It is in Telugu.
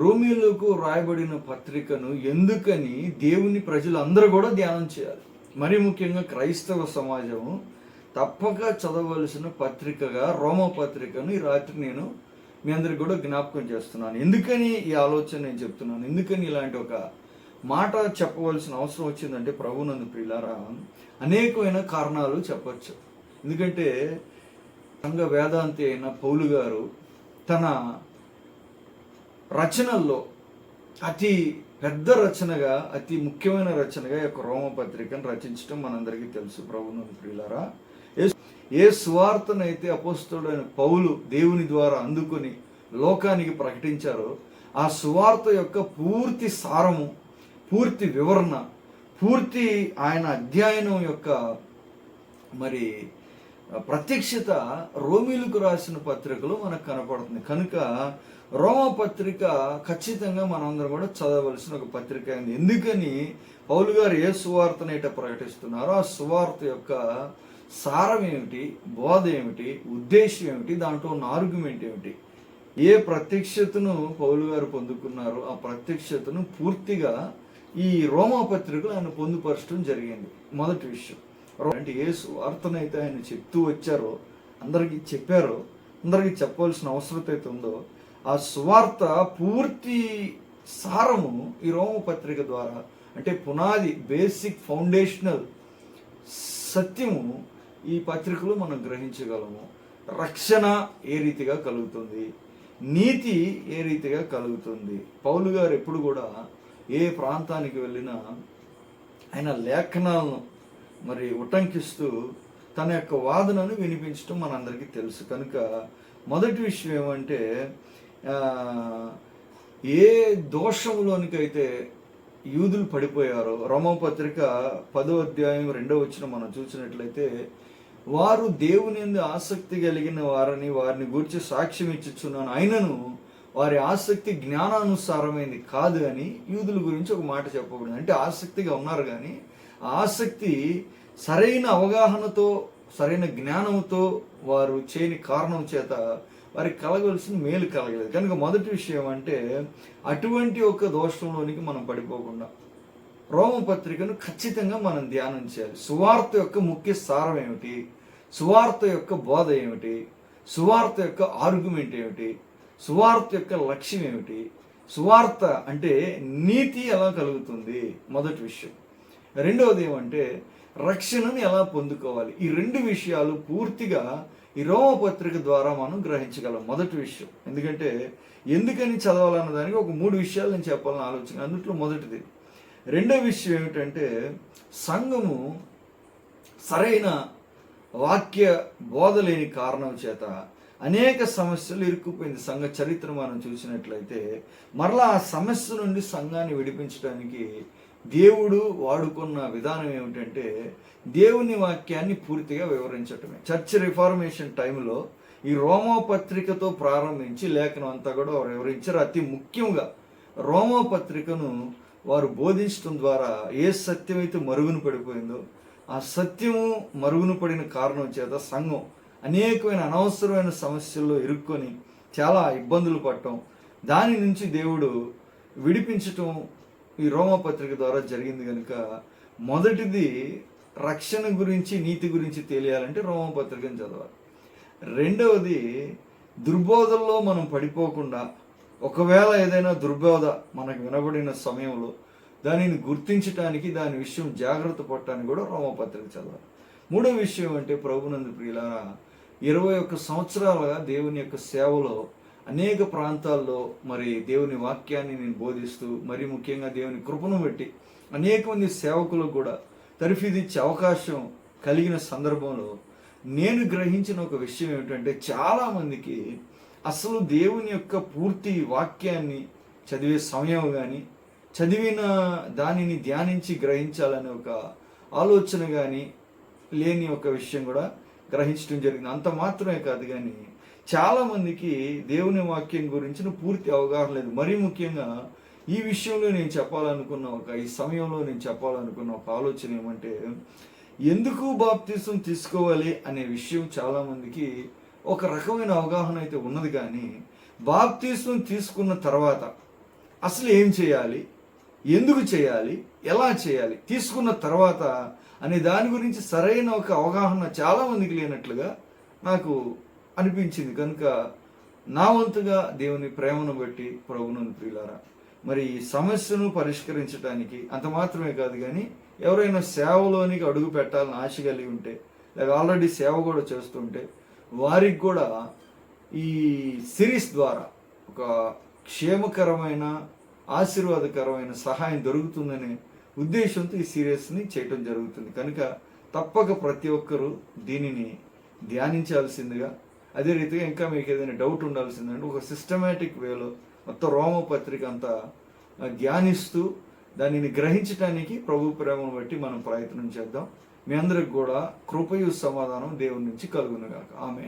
రోమిలకు రాయబడిన పత్రికను ఎందుకని దేవుని ప్రజలందరూ కూడా ధ్యానం చేయాలి. మరి ముఖ్యంగా క్రైస్తవ సమాజం తప్పక చదవలసిన పత్రికగా రోమ పత్రికను ఈ రాత్రి నేను మీ అందరికి కూడా జ్ఞాపకం చేస్తున్నాను. ఎందుకని ఈ ఆలోచన నేను చెప్తున్నాను? ఎందుకని ఇలాంటి ఒక మాట చెప్పవలసిన అవసరం వచ్చిందంటే ప్రభునందు ప్రియులారా అనేకమైన కారణాలు చెప్పచ్చు. ఎందుకంటే సంఘ వేదాంతి అయిన పౌలు గారు తన రచనల్లో అతి పెద్ద రచనగా అతి ముఖ్యమైన రచనగా ఈ యొక్క రోమపత్రికను రచించడం మనందరికీ తెలుసు. ప్రభునందు ప్రియులారా ఏ- ఏ స్వార్థనైతే అపోస్తుడైన పౌలు దేవుని ద్వారా అందుకొని లోకానికి ప్రకటించారో ఆ సువార్త యొక్క పూర్తి సారము పూర్తి వివరణ పూర్తి ఆయన అధ్యయనం యొక్క మరి ప్రత్యక్షత రోమిలకు రాసిన పత్రికలో మనకు కనపడుతుంది. కనుక రోమ పత్రిక ఖచ్చితంగా మనందరం కూడా చదవలసిన ఒక పత్రిక అయింది. ఎందుకని? పౌలు గారు ఏ సువార్తనైతే ప్రకటిస్తున్నారో ఆ సువార్త యొక్క సారం ఏమిటి? బోధ ఏమిటి? ఉద్దేశం ఏమిటి? దాంట్లో ఉన్న ఆర్గ్యుమెంట్ ఏమిటి? ఏ ప్రత్యక్షతను పౌలు గారు పొందుకున్నారో ఆ ప్రత్యక్షతను పూర్తిగా ఈ రోమా పత్రికలు ఆయన పొందుపరచడం జరిగింది. మొదటి విషయం. అంటే ఏ సువార్తనైతే ఆయన చెప్తూ వచ్చారో అందరికీ చెప్పారో అందరికీ చెప్పవలసిన అవసరం అయితే ఉందో ఆ సువార్త పూర్తి సారము ఈ రోమ పత్రిక ద్వారా అంటే పునాది బేసిక్ ఫౌండేషనల్ సత్యము ఈ పత్రికలో మనం గ్రహించగలము. రక్షణ ఏ రీతిగా కలుగుతుంది? నీతి ఏ రీతిగా కలుగుతుంది? పౌలు గారు ఎప్పుడు కూడా ఏ ప్రాంతానికి వెళ్ళినా ఆయన లేఖనాలను మరి ఉటంకిస్తూ తన యొక్క వాదనను వినిపించడం మనందరికీ తెలుసు. కనుక మొదటి విషయం ఏమంటే ఏ దోషంలోనికైతే యూదులు పడిపోయారో రోమపత్రిక పదో అధ్యాయం రెండో వచ్చిన మనం చూసినట్లయితే వారు దేవుని ఆసక్తి కలిగిన వారని వారిని గురించి సాక్ష్యం ఇచ్చుచున్నాను. అయినను వారి ఆసక్తి జ్ఞానానుసారమైంది కాదు అని యూదుల గురించి ఒక మాట చెప్పబడింది. అంటే ఆసక్తిగా ఉన్నారు కానీ ఆసక్తి సరైన అవగాహనతో సరైన జ్ఞానంతో వారు చేయని కారణం చేత వారికి కలగవలసిన మేలు కలగలేదు. కనుక మొదటి విషయం అంటే అటువంటి ఒక దోషంలోనికి మనం పడిపోకుండా రోమ పత్రికను ఖచ్చితంగా మనం ధ్యానం చేయాలి. సువార్త యొక్క ముఖ్య సారం ఏమిటి? సువార్త యొక్క బోధ ఏమిటి? సువార్త యొక్క ఆర్గ్యుమెంట్ ఏమిటి? సువార్త యొక్క లక్ష్యం ఏమిటి? సువార్త అంటే నీతి ఎలా కలుగుతుంది? మొదటి విషయం. రెండవది ఏమంటే రక్షణను ఎలా పొందుకోవాలి? ఈ రెండు విషయాలు పూర్తిగా ఈ రోమపత్రిక ద్వారా మనం గ్రహించగలం. మొదటి విషయం. ఎందుకంటే ఎందుకని చదవాలన్న దానికి ఒక మూడు విషయాలు నేను చెప్పాలని ఆలోచన. అందుట్లో మొదటిది. రెండో విషయం ఏమిటంటే సంఘము సరైన వాక్య బోధ లేని కారణం చేత అనేక సమస్యలు ఇరుక్కుపోయింది. సంఘ చరిత్ర మనం చూసినట్లయితే మరలా ఆ సమస్య నుండి సంఘాన్ని విడిపించడానికి దేవుడు వాడుకున్న విధానం ఏమిటంటే దేవుని వాక్యాన్ని పూర్తిగా వివరించటమే. చర్చ్ రిఫార్మేషన్ టైంలో ఈ రోమా పత్రికతో ప్రారంభించి లేఖనం అంతా కూడా వారు వివరించారు. అతి ముఖ్యంగా రోమా పత్రికను వారు బోధించడం ద్వారా ఏ సత్యమైతే మరుగున పడిపోయిందో ఆ సత్యము మరుగున పడిన కారణం చేత సంఘం అనేకమైన అనవసరమైన సమస్యల్లో ఇరుక్కొని చాలా ఇబ్బందులు పడటం దాని నుంచి దేవుడు విడిపించటం ఈ రోమపత్రిక ద్వారా జరిగింది కనుక మొదటిది రక్షణ గురించి నీతి గురించి తెలియాలంటే రోమపత్రికను చదవాలి. రెండవది దుర్బోధల్లో మనం పడిపోకుండా ఒకవేళ ఏదైనా దుర్బోధ మనకు వినబడిన సమయంలో దానిని గుర్తించటానికి దాని విషయం జాగ్రత్త పడటానికి కూడా రోమపత్రిక చదవాలి. మూడో విషయం అంటే ప్రభునందు ప్రియులారా ఇరవై ఒక్క సంవత్సరాలుగా దేవుని యొక్క సేవలో అనేక ప్రాంతాల్లో మరి దేవుని వాక్యాన్ని నేను బోధిస్తూ మరి ముఖ్యంగా దేవుని కృపను బట్టి అనేక మంది సేవకులకు కూడా తరఫీదిచ్చే అవకాశం కలిగిన సందర్భంలో నేను గ్రహించిన ఒక విషయం ఏమిటంటే చాలామందికి అసలు దేవుని యొక్క పూర్తి వాక్యాన్ని చదివే సమయం కానీ చదివిన దానిని ధ్యానించి గ్రహించాలనే ఒక ఆలోచన కానీ లేని ఒక విషయం కూడా గ్రహించడం జరిగింది. అంత మాత్రమే కాదు కానీ చాలామందికి దేవుని వాక్యం గురించిన పూర్తి అవగాహన లేదు. మరీ ముఖ్యంగా ఈ విషయంలో నేను చెప్పాలనుకున్న ఒక ఈ సమయంలో నేను చెప్పాలనుకున్న ఒక ఆలోచన ఏమంటే ఎందుకు బాప్తీసం తీసుకోవాలి అనే విషయం చాలామందికి ఒక రకమైన అవగాహన అయితే ఉన్నది కానీ బాప్తీసం తీసుకున్న తర్వాత అసలు ఏం చేయాలి? ఎందుకు చేయాలి? ఎలా చేయాలి? తీసుకున్న తర్వాత అనే దాని గురించి సరైన ఒక అవగాహన చాలా మందికి లేనట్లుగా నాకు అనిపించింది. కనుక నా వంతుగా దేవుని ప్రేమను బట్టి ప్రభును ప్రియులారా మరి ఈ సమస్యను పరిష్కరించడానికి అంత మాత్రమే కాదు కానీ ఎవరైనా సేవలోనికి అడుగు పెట్టాలని ఆశ కలిగి ఉంటే లేక ఆల్రెడీ సేవ కూడా చేస్తుంటే వారికి కూడా ఈ సిరీస్ ద్వారా ఒక క్షేమకరమైన ఆశీర్వాదకరమైన సహాయం దొరుకుతుందనే ఉద్దేశంతో ఈ సిరీస్ని చేయటం జరుగుతుంది. కనుక తప్పక ప్రతి ఒక్కరూ దీనిని ధ్యానించాల్సిందిగా అదే రీతిగా ఇంకా మీకు ఏదైనా డౌట్ ఉండాల్సిందంటే ఒక సిస్టమేటిక్ వేలో మొత్తం రోమ పత్రిక అంతా ధ్యానిస్తూ దానిని గ్రహించటానికి ప్రభు ప్రేమను బట్టి మనం ప్రయత్నం చేద్దాం. మీ అందరికి కూడా కృపయు సమాధానం దేవుడి నుంచి కలుగునుగాక ఆమె